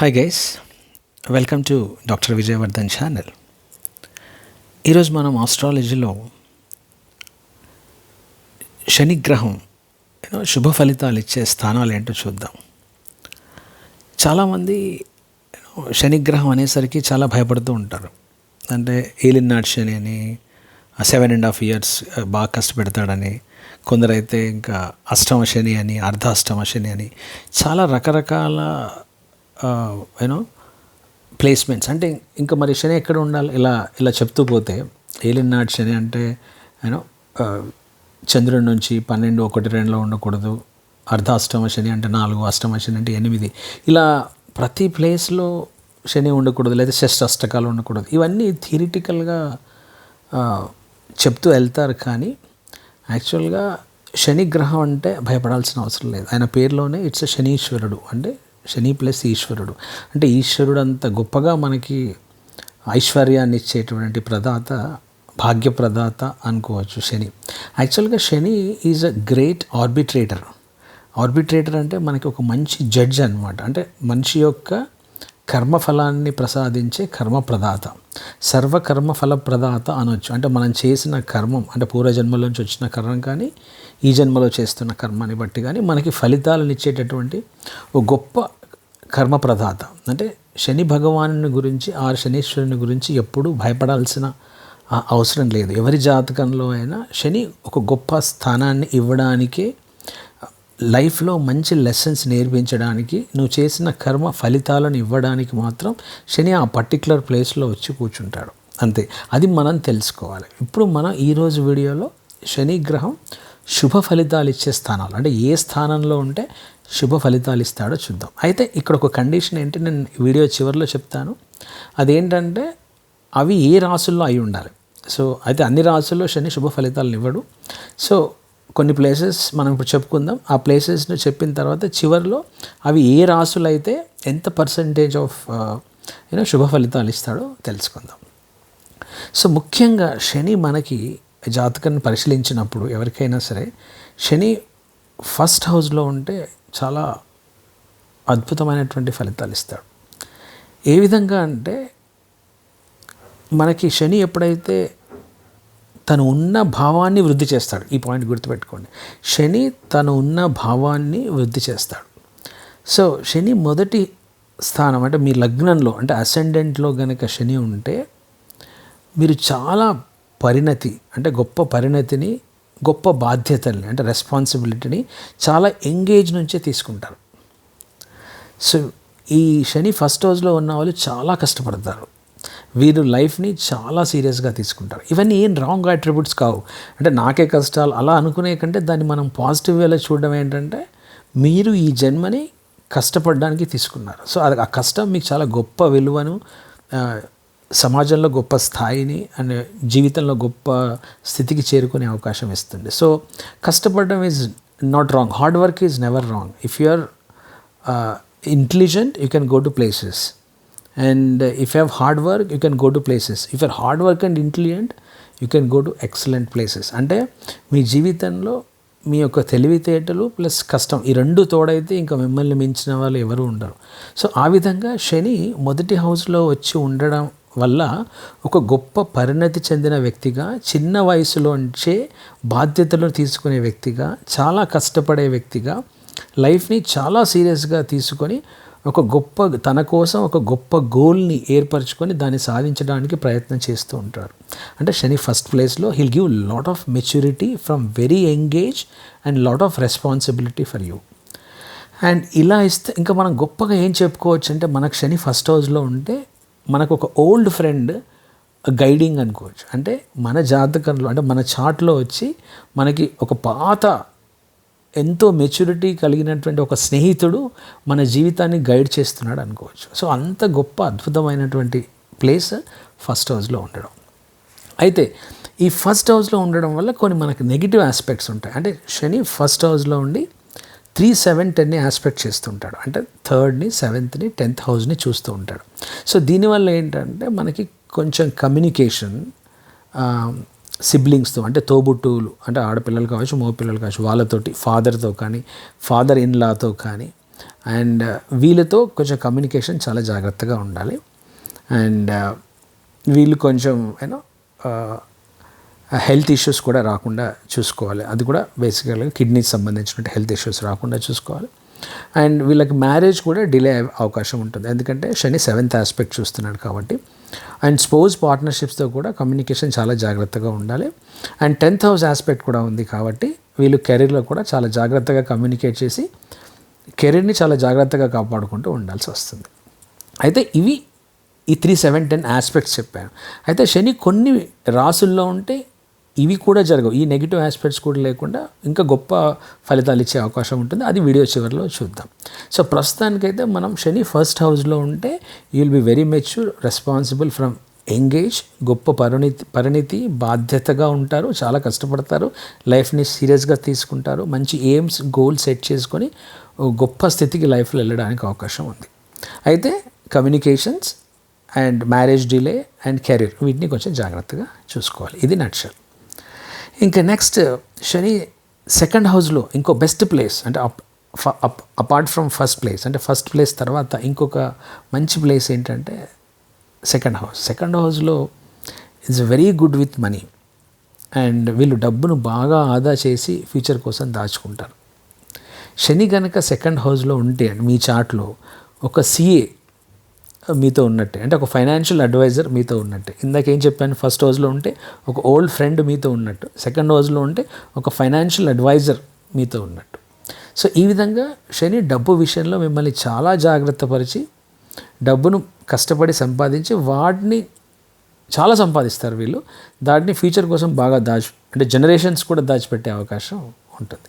Hi guys welcome to doctor Vijayavardhan channel ఈరోజు మనం ఆస్ట్రాలజీలో శనిగ్రహం శుభ ఫలితాలు ఇచ్చే స్థానాలు ఏంటో చూద్దాం. చాలామంది శనిగ్రహం అనేసరికి చాలా భయపడుతూ ఉంటారు. అంటే ఏలినాడు శని అని సెవెన్ అండ్ హాఫ్ ఇయర్స్ బాగా కష్టపెడతాడని కొందరైతే ఇంకా అష్టమ శని అని అర్ధాష్టమ శని అని చాలా రకరకాల యూనో ప్లేస్మెంట్స్ అంటే ఇంకా మరి శని ఎక్కడ ఉండాలి? ఇలా ఇలా చెప్తూ పోతే ఏలినాడు శని అంటే యూనో చంద్రుడి నుంచి పన్నెండు ఒకటి రెండులో ఉండకూడదు. అర్ధాష్టమ శని అంటే నాలుగు అష్టమ శని అంటే ఎనిమిది. ఇలా ప్రతి ప్లేస్లో శని ఉండకూడదు లేదా షష్ట అష్టకాలు ఉండకూడదు. ఇవన్నీ థియరిటికల్గా చెప్తూ వెళ్తారు కానీ యాక్చువల్గా శని గ్రహం అంటే భయపడాల్సిన అవసరం లేదు. ఆయన పేరులోనే ఇట్స్ శనీశ్వరుడు. అంటే శని ప్లస్ ఈశ్వరుడు. అంటే ఈశ్వరుడు అంత గొప్పగా మనకి ఐశ్వర్యాన్ని ఇచ్చేటువంటి ప్రదాత భాగ్యప్రదాత అనుకోవచ్చు శని. యాక్చువల్గా Shani is a great arbitrator. Arbitrator అంటే మనకి ఒక మంచి జడ్జ్ అనమాట అంటే మనిషి యొక్క కర్మఫలాన్ని ప్రసాదించే కర్మప్రదాత. సర్వకర్మ ఫల ప్రదాత అనొచ్చు. అంటే మనం చేసిన కర్మం అంటే పూర్వజన్మలోంచి వచ్చిన కర్మం కానీ ఈ జన్మలో చేస్తున్న కర్మాన్ని బట్టి కానీ మనకి ఫలితాలను ఇచ్చేటటువంటి ఒక గొప్ప కర్మ ప్రదాత అంటే శని భగవాను గురించి ఆ శనీశ్వరుని గురించి ఎప్పుడూ భయపడాల్సిన అవసరం లేదు. ఎవరి జాతకంలో అయినా శని ఒక గొప్ప స్థానాన్ని ఇవ్వడానికే లైఫ్లో మంచి లెసన్స్ నేర్పించడానికి నువ్వు చేసిన కర్మ ఫలితాలను ఇవ్వడానికి మాత్రం శని ఆ పర్టికులర్ ప్లేస్లో వచ్చి కూర్చుంటాడు. అంతే. అది మనం తెలుసుకోవాలి. ఇప్పుడు మనం ఈరోజు వీడియోలో శని గ్రహం శుభ ఫలితాలు ఇచ్చే స్థానాలు. అంటే ఏ స్థానంలో ఉంటే శుభ ఫలితాలు ఇస్తాడో చూద్దాం. అయితే ఇక్కడ ఒక కండిషన్ ఏంటి నేను వీడియో చివరిలో చెప్తాను. అదేంటంటే అవి ఏ రాసుల్లో అయి ఉండాలి. సో అయితే అన్ని రాసుల్లో శని శుభ ఫలితాలను ఇవ్వడు. సో కొన్ని ప్లేసెస్ మనం ఇప్పుడు చెప్పుకుందాం. ఆ ప్లేసెస్ను చెప్పిన తర్వాత చివరిలో అవి ఏ రాసులు అయితే ఎంత పర్సంటేజ్ ఆఫ్ యూనో శుభ ఫలితాలు ఇస్తాడో తెలుసుకుందాం. సో ముఖ్యంగా శని మనకి జాతకాన్ని పరిశీలించినప్పుడు ఎవరికైనా సరే శని ఫస్ట్ హౌస్లో ఉంటే చాలా అద్భుతమైనటువంటి ఫలితాలు ఇస్తాడు. ఏ విధంగా అంటే మనకి శని ఎప్పుడైతే తను ఉన్న భావాన్ని వృద్ధి చేస్తాడు ఈ పాయింట్ గుర్తుపెట్టుకోండి. శని తను ఉన్న భావాన్ని వృద్ధి చేస్తాడు. సో శని మొదటి స్థానం అంటే మీ లగ్నంలో అంటే అసెండెంట్లో గనక శని ఉంటే మీరు చాలా పరిణతి అంటే గొప్ప పరిణతిని గొప్ప బాధ్యతల్ని అంటే రెస్పాన్సిబిలిటీని చాలా ఎంగేజ్ నుంచే తీసుకుంటారు. సో ఈ శని ఫస్ట్ హౌస్లో ఉన్న వాళ్ళు చాలా కష్టపడతారు. వీరు లైఫ్ని చాలా సీరియస్గా తీసుకుంటారు. ఇవన్నీ ఏం రాంగ్ అట్రిబ్యూట్స్ కావు. అంటే నాకే కష్టాలు అలా అనుకునే కంటే దాన్ని మనం పాజిటివ్ వేలో చూడడం ఏంటంటే మీరు ఈ జన్మని కష్టపడడానికి తీసుకున్నారు. సో అది ఆ కష్టం మీకు చాలా గొప్ప విలువను సమాజంలో గొప్ప స్థాయిని అండ్ జీవితంలో గొప్ప స్థితికి చేరుకునే అవకాశం ఇస్తుంది. సో కష్టపడడం is not wrong hard work is never wrong if you are intelligent you can go to places and if you have hard work you can go to places if your hard work and intelligent you can go to excellent places అంటే మీ జీవితంలో మీ యొక్క తెలివితేటలు plus కష్టం ఈ రెండు తోడైతే ఇంకా మిమ్మల్ని మించిన వాళ్ళు ఎవరు ఉండరు. సో ఆ విధంగా శని మొదటి హౌస్లో వచ్చి ఉండడం వల్ల ఒక గొప్ప పరిణతి చెందిన వ్యక్తిగా చిన్న వయసులోంచే బాధ్యతలు తీసుకునే వ్యక్తిగా చాలా కష్టపడే వ్యక్తిగా లైఫ్ని చాలా సీరియస్గా తీసుకొని ఒక గొప్ప తన కోసం ఒక గొప్ప గోల్ని ఏర్పరచుకొని దాన్ని సాధించడానికి ప్రయత్నం చేస్తూ ఉంటారు అంటే శని ఫస్ట్ ప్లేస్లో will give lot of maturity from very young age and lot of responsibility for you and ఇలా ఇస్తే ఇంకా మనం గొప్పగా ఏం చెప్పుకోవచ్చు అంటే మనకు శని ఫస్ట్ హౌస్లో ఉంటే మనకు ఒక ఓల్డ్ ఫ్రెండ్ గైడింగ్ అనుకోవచ్చు. అంటే మన జాతకంలో అంటే మన చాట్లో వచ్చి మనకి ఒక పాత ఎంతో మెచ్యూరిటీ కలిగినటువంటి ఒక స్నేహితుడు మన జీవితాన్ని గైడ్ చేస్తున్నాడు అనుకోవచ్చు. సో అంత గొప్ప అద్భుతమైనటువంటి ప్లేస్ ఫస్ట్ హౌస్లో ఉండడం. అయితే ఈ ఫస్ట్ హౌస్లో ఉండడం వల్ల కొన్ని మనకు నెగిటివ్ ఆస్పెక్ట్స్ ఉంటాయి. అంటే శని ఫస్ట్ హౌస్లో ఉండి త్రీ సెవెన్ టెన్ని ఆస్పెక్ట్ చేస్తుంటాడు. అంటే థర్డ్ని సెవెంత్ని టెన్త్ హౌస్ని చూస్తూ ఉంటాడు. సో దీనివల్ల ఏంటంటే మనకి కొంచెం కమ్యూనికేషన్ సిబ్లింగ్స్తో అంటే తోబుట్టువులు అంటే ఆడపిల్లలు కావచ్చు మగపిల్లలు కావచ్చు వాళ్ళతోటి ఫాదర్తో కానీ ఫాదర్ ఇన్లాతో కానీ అండ్ వీళ్ళతో కొంచెం కమ్యూనికేషన్ చాలా జాగ్రత్తగా ఉండాలి. అండ్ వీళ్ళు కొంచెం యూనో హెల్త్ ఇష్యూస్ కూడా రాకుండా చూసుకోవాలి. అది కూడా బేసికల్గా కిడ్నీకి సంబంధించినట్టు హెల్త్ ఇష్యూస్ రాకుండా చూసుకోవాలి. అండ్ వీళ్ళకి మ్యారేజ్ కూడా డిలే అయ్యే అవకాశం ఉంటుంది. ఎందుకంటే శని సెవెంత్ ఆస్పెక్ట్ చూస్తున్నాడు కాబట్టి. అండ్ స్పోజ్ పార్ట్నర్షిప్స్తో కూడా కమ్యూనికేషన్ చాలా జాగ్రత్తగా ఉండాలి. అండ్ టెన్త్ హౌస్ ఆస్పెక్ట్ కూడా ఉంది కాబట్టి వీళ్ళు కెరీర్లో కూడా చాలా జాగ్రత్తగా కమ్యూనికేట్ చేసి కెరీర్ని చాలా జాగ్రత్తగా కాపాడుకుంటూ ఉండాల్సి వస్తుంది. అయితే ఇవి ఈ త్రీ సెవెన్ టెన్ ఆస్పెక్ట్స్ చెప్పాను. అయితే శని కొన్ని రాసుల్లో ఉంటే ఇవి కూడా జరగవు. ఈ నెగిటివ్ ఆస్పెక్ట్స్ కూడా లేకుండా ఇంకా గొప్ప ఫలితాలు ఇచ్చే అవకాశం ఉంటుంది. అది వీడియో చివరిలో చూద్దాం. సో ప్రస్తుతానికైతే మనం శని ఫస్ట్ హౌస్లో ఉంటే you will be very mature responsible from young age గొప్ప పరిణితి పరిణితి బాధ్యతగా ఉంటారు చాలా కష్టపడతారు లైఫ్ని సీరియస్గా తీసుకుంటారు మంచి ఎయిమ్స్ గోల్ సెట్ చేసుకొని గొప్ప స్థితికి లైఫ్లో వెళ్ళడానికి అవకాశం ఉంది. అయితే communications and marriage delay and career వీటిని కొంచెం జాగ్రత్తగా చూసుకోవాలి. ఇది నట్షల్. ఇంకా నెక్స్ట్ శని సెకండ్ హౌస్లో ఇంకో బెస్ట్ ప్లేస్ అంటే అపార్ట్ ఫ్రమ్ ఫస్ట్ ప్లేస్ అంటే ఫస్ట్ ప్లేస్ తర్వాత ఇంకొక మంచి ప్లేస్ ఏంటంటే సెకండ్ హౌస్ సెకండ్ హౌస్లో it's very good with money and వీళ్ళు డబ్బును బాగా ఆదా చేసి ఫ్యూచర్ కోసం దాచుకుంటారు. శని కనుక సెకండ్ హౌస్లో ఉంటే మీ చార్ట్లో ఒక సిఏ మీతో ఉన్నట్టే. అంటే ఒక ఫైనాన్షియల్ అడ్వైజర్ మీతో ఉన్నట్టే. ఇందాక ఏం చెప్పాను? ఫస్ట్ హౌస్లో ఉంటే ఒక ఓల్డ్ ఫ్రెండ్ మీతో ఉన్నట్టు. సెకండ్ హౌస్లో ఉంటే ఒక ఫైనాన్షియల్ అడ్వైజర్ మీతో ఉన్నట్టు. సో ఈ విధంగా శని డబ్బు విషయంలో మిమ్మల్ని చాలా జాగ్రత్త పరిచి డబ్బును కష్టపడి సంపాదించి వాటిని చాలా సంపాదిస్తారు వీళ్ళు. దాటిని ఫ్యూచర్ కోసం బాగా దాచి అంటే జనరేషన్స్ కూడా దాచిపెట్టే అవకాశం ఉంటుంది.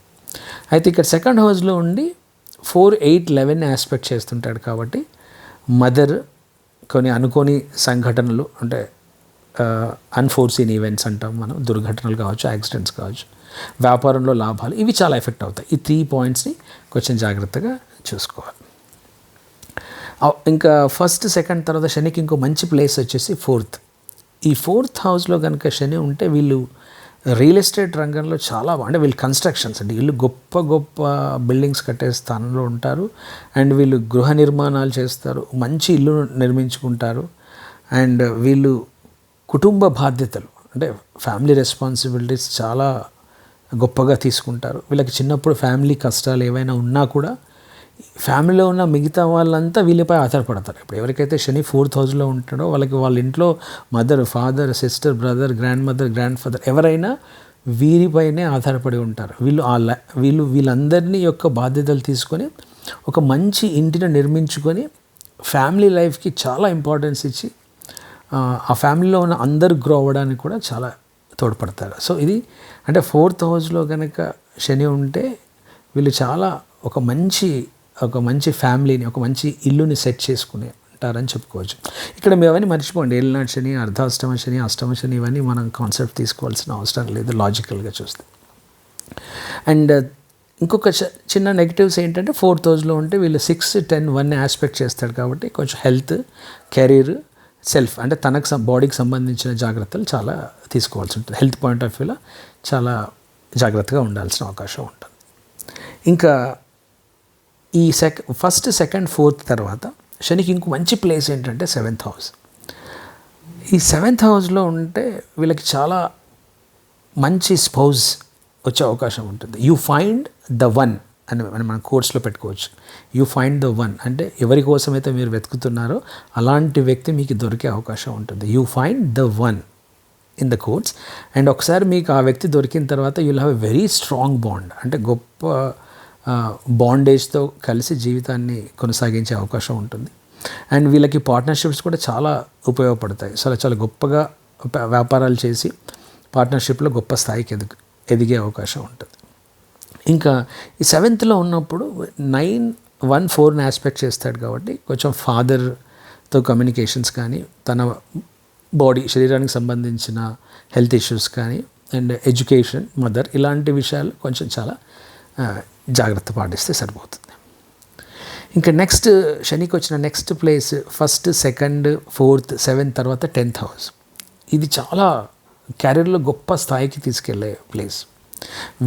అయితే ఇక్కడ సెకండ్ హౌస్లో ఉండి ఫోర్ ఎయిట్ లెవెన్ ఆస్పెక్ట్ చేస్తుంటాడు కాబట్టి మదర్ కొన్ని అనుకోని సంఘటనలు అంటే అన్ఫోర్సీన్ ఈవెంట్స్ అంటాం మనం దుర్ఘటనలు కావచ్చు యాక్సిడెంట్స్ కావచ్చు వ్యాపారంలో లాభాలు ఇవి చాలా ఎఫెక్ట్ అవుతాయి. ఈ త్రీ పాయింట్స్ని కొంచెం జాగ్రత్తగా చూసుకోవాలి. ఇంకా ఫస్ట్ సెకండ్ తర్వాత శనికి ఇంకో మంచి ప్లేస్ వచ్చేసి ఫోర్త్ ఈ ఫోర్త్ హౌస్లో కనుక శని ఉంటే వీళ్ళు రియల్ ఎస్టేట్ రంగంలో చాలా అంటే వీళ్ళు కన్స్ట్రక్షన్స్ అంటే వీళ్ళు గొప్ప గొప్ప బిల్డింగ్స్ కట్టే స్థానంలో ఉంటారు. అండ్ వీళ్ళు గృహ నిర్మాణాలు చేస్తారు. మంచి ఇల్లు నిర్మించుకుంటారు. అండ్ వీళ్ళు కుటుంబ బాధ్యతలు అంటే ఫ్యామిలీ రెస్పాన్సిబిలిటీస్ చాలా గొప్పగా తీసుకుంటారు. వీళ్ళకి చిన్నప్పుడు ఫ్యామిలీ కష్టాలు ఏవైనా ఉన్నా కూడా ఫ్యామిలీలో ఉన్న మిగతా వాళ్ళంతా వీళ్ళపై ఆధారపడతారు. ఇప్పుడు ఎవరికైతే శని ఫోర్త్ హౌస్లో ఉంటాడో వాళ్ళకి వాళ్ళ ఇంట్లో mother father sister brother grandmother grandfather ఎవరైనా వీరిపైనే ఆధారపడి ఉంటారు. వీళ్ళు ఆ వీళ్ళు వీళ్ళందరినీ యొక్క బాధ్యతలు తీసుకొని ఒక మంచి ఇంటిని నిర్మించుకొని ఫ్యామిలీ లైఫ్కి చాలా ఇంపార్టెన్స్ ఇచ్చి ఆ ఫ్యామిలీలో ఉన్న అందరు గ్రో అవ్వడానికి కూడా చాలా తోడ్పడతారు. సో ఇది అంటే ఫోర్త్ హౌస్లో కనుక శని ఉంటే వీళ్ళు చాలా ఒక మంచి ఒక మంచి ఫ్యామిలీని ఒక మంచి ఇల్లుని సెట్ చేసుకునే ఉంటారని చెప్పుకోవచ్చు. ఇక్కడ మేము అవన్నీ మర్చిపోండి. ఏళ్ళనాడు శని అర్ధాష్టమ శని అష్టమ శని ఇవన్నీ మనం కాన్సెప్ట్ తీసుకోవాల్సిన అవసరం లేదు లాజికల్గా చూస్తే. అండ్ uh, ఇంకొక చిన్న నెగిటివ్స్ ఏంటంటే ఫోర్త్ హౌస్లో ఉంటే వీళ్ళు సిక్స్ టెన్ వన్ ఆస్పెక్ట్ చేస్తాడు కాబట్టి కొంచెం హెల్త్ కెరీర్ సెల్ఫ్ అంటే తనకు బాడీకి సంబంధించిన జాగ్రత్తలు చాలా తీసుకోవాల్సి ఉంటుంది. హెల్త్ పాయింట్ ఆఫ్ వ్యూలో చాలా జాగ్రత్తగా ఉండాల్సిన అవకాశం ఉంటుంది. ఇంకా ఈ సెక్ ఫస్ట్ సెకండ్ ఫోర్త్ తర్వాత శనికి ఇంకో మంచి ప్లేస్ ఏంటంటే సెవెంత్ హౌస్ ఈ సెవెంత్ హౌస్లో ఉంటే వీళ్ళకి చాలా మంచి స్పౌజ్ వచ్చే అవకాశం ఉంటుంది. యూ ఫైండ్ ద వన్ అని మనం కోర్స్లో పెట్టుకోవచ్చు. యూ ఫైండ్ ద వన్ అంటే ఎవరి కోసమైతే మీరు వెతుకుతున్నారో అలాంటి వ్యక్తి మీకు దొరికే అవకాశం ఉంటుంది. You find the one in the courts and ఒకసారి మీకు ఆ వ్యక్తి దొరికిన తర్వాత you'll have a very strong bond అంటే గొప్ప బాండేజ్తో కలిసి జీవితాన్ని కొనసాగించే అవకాశం ఉంటుంది. అండ్ వీళ్ళకి పార్ట్నర్షిప్స్ కూడా చాలా ఉపయోగపడతాయి. చాలా చాలా గొప్పగా వ్యాపారాలు చేసి పార్ట్నర్షిప్లో గొప్ప స్థాయికి ఎదుగు ఎదిగే అవకాశం ఉంటుంది. ఇంకా ఈ సెవెంత్లో ఉన్నప్పుడు నైన్ వన్ ఫోర్ని ఆస్పెక్ట్ చేస్తాడు కాబట్టి కొంచెం ఫాదర్తో కమ్యూనికేషన్స్ కానీ తన బాడీ శరీరానికి సంబంధించిన హెల్త్ ఇష్యూస్ కానీ అండ్ ఎడ్యుకేషన్ మదర్ ఇలాంటి విషయాలు కొంచెం చాలా జాగ్రత్త పాటిస్తే సరిపోతుంది. ఇంకా నెక్స్ట్ శనికి వచ్చిన next place first second fourth seventh తర్వాత టెన్త్ హౌస్ ఇది చాలా క్యారియర్లో గొప్ప స్థాయికి తీసుకెళ్ళే ప్లేస్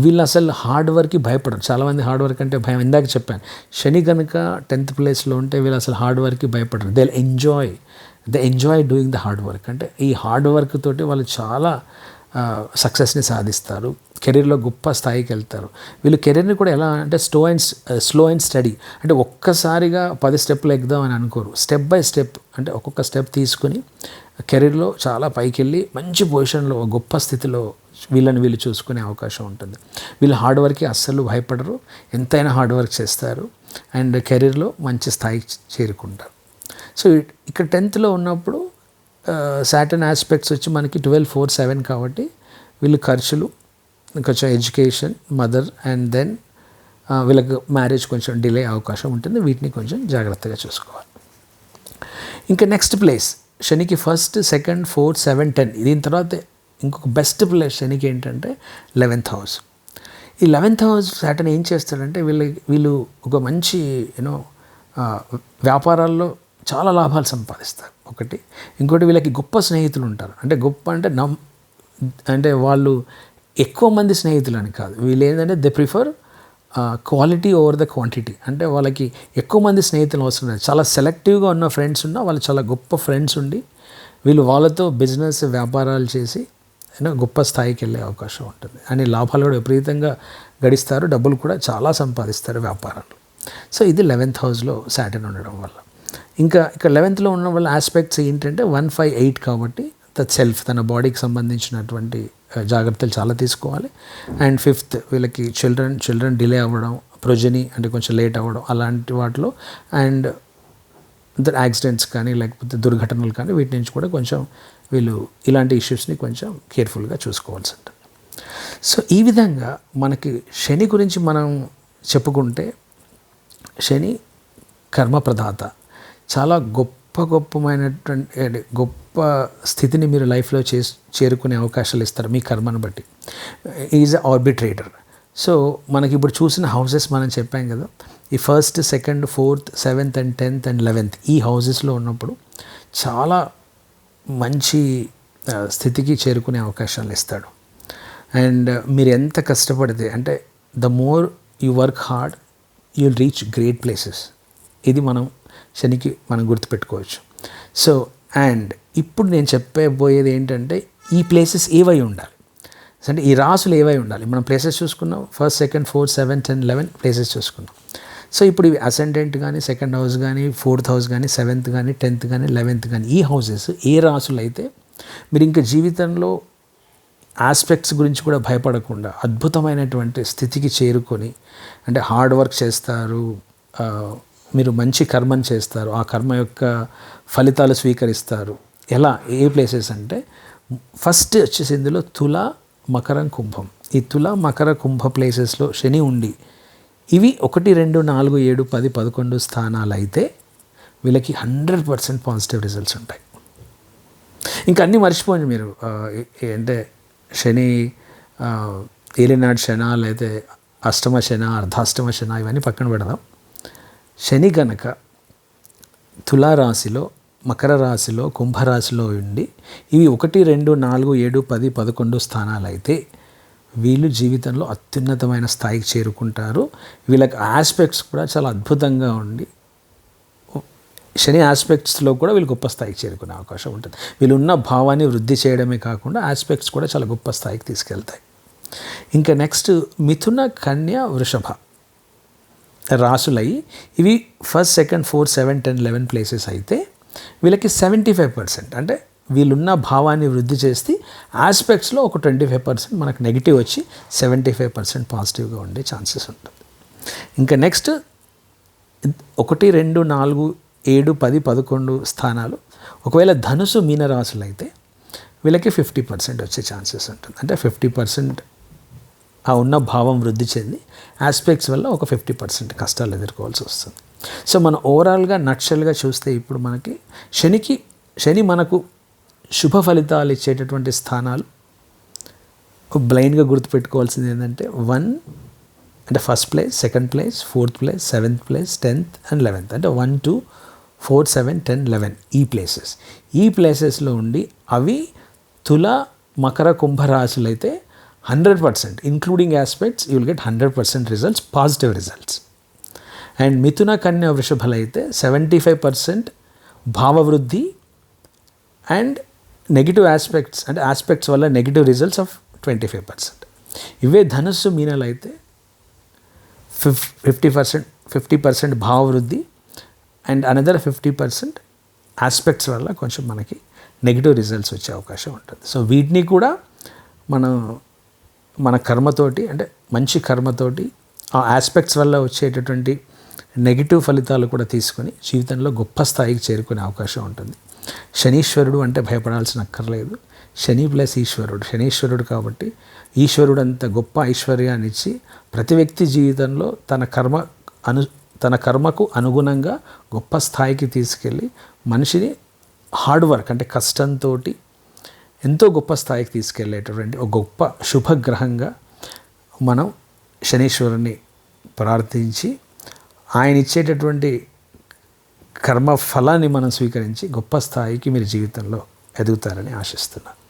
వీళ్ళు అసలు హార్డ్ వర్క్కి భయపడరు. చాలామంది హార్డ్ వర్క్ అంటే భయం. ఇందాక చెప్పాను శని కనుక టెన్త్ ప్లేస్లో ఉంటే వీళ్ళు అసలు హార్డ్ వర్క్కి భయపడరు. They enjoy they enjoy doing the hard work అంటే ఈ హార్డ్ వర్క్ తోటి వాళ్ళు చాలా సక్సెస్ని సాధిస్తారు. కెరీర్లో గొప్ప స్థాయికి వెళ్తారు. వీళ్ళు కెరీర్ని కూడా ఎలా అంటే slow and slow and steady. అంటే ఒక్కసారిగా పది స్టెప్లు ఎక్కుదాం అని అనుకోరు. స్టెప్ బై స్టెప్ అంటే ఒక్కొక్క స్టెప్ తీసుకుని కెరీర్లో చాలా పైకి వెళ్ళి మంచి పొజిషన్లో గొప్ప స్థితిలో వీళ్ళని వీళ్ళు చూసుకునే అవకాశం ఉంటుంది. వీళ్ళు హార్డ్ వర్క్కి అస్సలు భయపడరు. ఎంతైనా హార్డ్ వర్క్ చేస్తారు. అండ్ కెరీర్లో మంచి స్థాయికి చేరుకుంటారు. సో ఇక్కడ టెన్త్లో ఉన్నప్పుడు సాటర్న్ ఆస్పెక్ట్స్ వచ్చి మనకి ట్వెల్వ్ ఫోర్ సెవెన్ కాబట్టి వీళ్ళు ఖర్చులు కొంచెం ఎడ్యుకేషన్ మదర్ అండ్ దెన్ వీళ్ళకి మ్యారేజ్ కొంచెం డిలే అవకాశం ఉంటుంది. వీటిని కొంచెం జాగ్రత్తగా చూసుకోవాలి. ఇంకా నెక్స్ట్ ప్లేస్ శనికి first second fourth seven ten దీని తర్వాత ఇంకొక బెస్ట్ ప్లేస్ శనికి ఏంటంటే లెవెన్త్ హౌస్ ఈ లెవెన్త్ హౌస్ సాటన్ ఏం చేస్తాడంటే వీళ్ళ వీళ్ళు ఒక మంచి యూనో వ్యాపారాల్లో చాలా లాభాలు సంపాదిస్తారు. ఒకటి ఇంకోటి వీళ్ళకి గొప్ప స్నేహితులు ఉంటారు. అంటే గొప్ప అంటే నమ్ అంటే వాళ్ళు ఎక్కువ మంది స్నేహితులు అని కాదు. వీళ్ళు ఏంటంటే they prefer quality over the quantity అంటే వాళ్ళకి ఎక్కువ మంది స్నేహితులు అవసరం లేదు. చాలా సెలెక్టివ్గా ఉన్న ఫ్రెండ్స్ ఉన్నా వాళ్ళు చాలా గొప్ప ఫ్రెండ్స్ ఉండి వీళ్ళు వాళ్ళతో బిజినెస్ వ్యాపారాలు చేసి గొప్ప స్థాయికి వెళ్ళే అవకాశం ఉంటుంది. అని లాభాలు కూడా విపరీతంగా గడిస్తారు. డబ్బులు కూడా చాలా సంపాదిస్తారు వ్యాపారాలు. సో ఇది లెవెన్త్ హౌస్లో సాటర్న్ ఉండడం వల్ల. ఇంకా ఇక్కడ లెవెన్త్లో ఉన్న వాళ్ళ ఆస్పెక్ట్స్ ఏంటంటే వన్ ఫైవ్ ఎయిట్ కాబట్టి ద సెల్ఫ్ తన బాడీకి సంబంధించినటువంటి uh, జాగ్రత్తలు చాలా తీసుకోవాలి. అండ్ ఫిఫ్త్ వీళ్ళకి చిల్డ్రన్ చిల్డ్రన్ డిలే అవ్వడం ప్రొజని అంటే కొంచెం లేట్ అవ్వడం అలాంటి వాటిలో. అండ్ యాక్సిడెంట్స్ కానీ లేకపోతే దుర్ఘటనలు కానీ వీటి నుంచి కూడా కొంచెం వీళ్ళు ఇలాంటి ఇష్యూస్ని కొంచెం కేర్ఫుల్గా చూసుకోవాల్సి ఉంటుంది సో ఈ విధంగా మనకి శని గురించి మనం చెప్పుకుంటే శని కర్మప్రదాత. చాలా గొప్ప గొప్పమైనటువంటి గొప్ప స్థితిని మీరు లైఫ్లో చే చేరుకునే అవకాశాలు ఇస్తారు మీ కర్మను బట్టి. ఈజ్ ఆర్బిట్రేటర్ సో మనకి ఇప్పుడు చూసిన హౌసెస్ మనం చెప్పాం కదా. ఈ first second fourth seventh and tenth and eleventh ఈ హౌసెస్లో ఉన్నప్పుడు చాలా మంచి స్థితికి చేరుకునే అవకాశాలు ఇస్తాడు. అండ్ మీరు ఎంత కష్టపడితే అంటే the more you work hard you'll reach great places ఇది మనం శనికి మనం గుర్తుపెట్టుకోవచ్చు. సో అండ్ ఇప్పుడు నేను చెప్పబోయేది ఏంటంటే ఈ ప్లేసెస్ ఏవై ఉండాలి? అంటే ఈ రాసులు ఏవై ఉండాలి? మనం ప్లేసెస్ చూసుకున్నాం first second fourth seven ten eleven places చూసుకున్నాం సో ఇప్పుడు ఇవి అసెండెంట్ కానీ సెకండ్ హౌస్ కానీ ఫోర్త్ హౌస్ కానీ సెవెంత్ కానీ టెన్త్ కానీ లెవెన్త్ కానీ ఈ హౌసెస్ ఏ రాసులు అయితే మీరు ఇంకా జీవితంలో ఆస్పెక్ట్స్ గురించి కూడా భయపడకుండా అద్భుతమైనటువంటి స్థితికి చేరుకొని అంటే హార్డ్ వర్క్ చేస్తారు మీరు మంచి కర్మను చేస్తారు ఆ కర్మ యొక్క ఫలితాలు స్వీకరిస్తారు. ఎలా? ఏ ప్లేసెస్ అంటే ఫస్ట్ వచ్చేసి ఇందులో తుల మకరం కుంభం. ఈ తుల మకర కుంభ ప్లేసెస్లో శని ఉండి ఇవి ఒకటి రెండు నాలుగు ఏడు పది పదకొండు స్థానాలు అయితే వీళ్ళకి హండ్రెడ్ పర్సెంట్ పాజిటివ్ రిజల్ట్స్ ఉంటాయి. ఇంకా అన్నీ మర్చిపోండి మీరు అంటే శని ఏలినాడు శన అయితే అష్టమ శన అర్ధాష్టమ శన ఇవన్నీ పక్కన పెడదాం. శని గనక తులారాశిలో మకర రాశిలో కుంభరాశిలో ఉండి ఇవి ఒకటి రెండు నాలుగు ఏడు పది పదకొండు స్థానాలు అయితే వీళ్ళు జీవితంలో అత్యున్నతమైన స్థాయికి చేరుకుంటారు. వీళ్ళకి ఆస్పెక్ట్స్ కూడా చాలా అద్భుతంగా ఉండి శని ఆస్పెక్ట్స్లో కూడా వీళ్ళు గొప్ప స్థాయికి చేరుకునే అవకాశం ఉంటుంది. వీళ్ళు ఉన్న భావాన్ని వృద్ధి చేయడమే కాకుండా ఆస్పెక్ట్స్ కూడా చాలా గొప్ప స్థాయికి తీసుకెళ్తాయి. ఇంకా నెక్స్ట్ మిథున కన్య వృషభ. రాసులయ్యి ఇవి first second four seven ten eleven places అయితే వీళ్ళకి సెవెంటీ ఫైవ్ పర్సెంట్ అంటే వీళ్ళున్న భావాన్ని వృద్ధి చేస్తే ఆస్పెక్ట్స్లో ఒక ట్వంటీ ఫైవ్ పర్సెంట్ మనకు నెగిటివ్ వచ్చి సెవెంటీ ఫైవ్ పర్సెంట్ పాజిటివ్గా ఉండే ఛాన్సెస్ ఉంటుంది. ఇంకా నెక్స్ట్ ఒకటి రెండు నాలుగు ఏడు పది పదకొండు స్థానాలు. ఒకవేళ ధనుసు మీనరాశులు అయితే వీళ్ళకి ఫిఫ్టీ పర్సెంట్ వచ్చే ఛాన్సెస్ ఉంటుంది. అంటే ఫిఫ్టీ పర్సెంట్ ఆ ఉన్న భావం వృద్ధి చెంది ఆస్పెక్ట్స్ వల్ల ఒక ఫిఫ్టీ పర్సెంట్ కష్టాలు ఎదుర్కోవాల్సి వస్తుంది. సో మనం ఓవరాల్గా నక్షల్గా చూస్తే ఇప్పుడు మనకి శనికి శని మనకు శుభ ఫలితాలు ఇచ్చేటటువంటి స్థానాలు బ్లైండ్గా గుర్తుపెట్టుకోవాల్సింది ఏంటంటే వన్ అంటే first place second place fourth place seventh place tenth and eleventh అంటే one two four seven ten eleven ఈ ప్లేసెస్ ఈ ప్లేసెస్లో ఉండి అవి తుల మకర కుంభరాశులు అయితే hundred percent including aspects you will get hundred percent results positive results and మిథున కన్య వృషభలు అయితే సెవెంటీ ఫైవ్ పర్సెంట్ భావవృద్ధి అండ్ నెగిటివ్ ఆస్పెక్ట్స్ అంటే ఆస్పెక్ట్స్ వల్ల negative results of twenty five percent ఇవే ధనుస్సు మీనలు అయితే fifty fifty percent fifty percent భావవృద్ధి and another fifty percent aspects వల్ల కొంచెం మనకి నెగిటివ్ రిజల్ట్స్ వచ్చే అవకాశం ఉంటుంది. సో వీటిని కూడా మనం మన కర్మతోటి అంటే మంచి కర్మతోటి ఆ ఆస్పెక్ట్స్ వల్ల వచ్చేటటువంటి నెగిటివ్ ఫలితాలు కూడా తీసుకొని జీవితంలో గొప్ప స్థాయికి చేరుకునే అవకాశం ఉంటుంది. శనీశ్వరుడు అంటే భయపడాల్సిన అక్కర్లేదు. శని ప్లస్ ఈశ్వరుడు. శనీశ్వరుడు కాబట్టి ఈశ్వరుడు అంత గొప్ప ఐశ్వర్యాన్ని ఇచ్చి ప్రతి వ్యక్తి జీవితంలో తన కర్మ అను తన కర్మకు అనుగుణంగా గొప్ప స్థాయికి తీసుకెళ్ళి మనిషిని హార్డ్ వర్క్ అంటే కష్టంతో ఎంతో గొప్ప స్థాయికి తీసుకెళ్ళేటటువంటి ఒక గొప్ప శుభగ్రహంగా మనం శనీశ్వరుని ప్రార్థించి ఆయన ఇచ్చేటటువంటి కర్మ ఫలాన్ని మనం స్వీకరించి గొప్ప స్థాయికి మీరు జీవితంలో ఎదుగుతారని ఆశిస్తున్నాను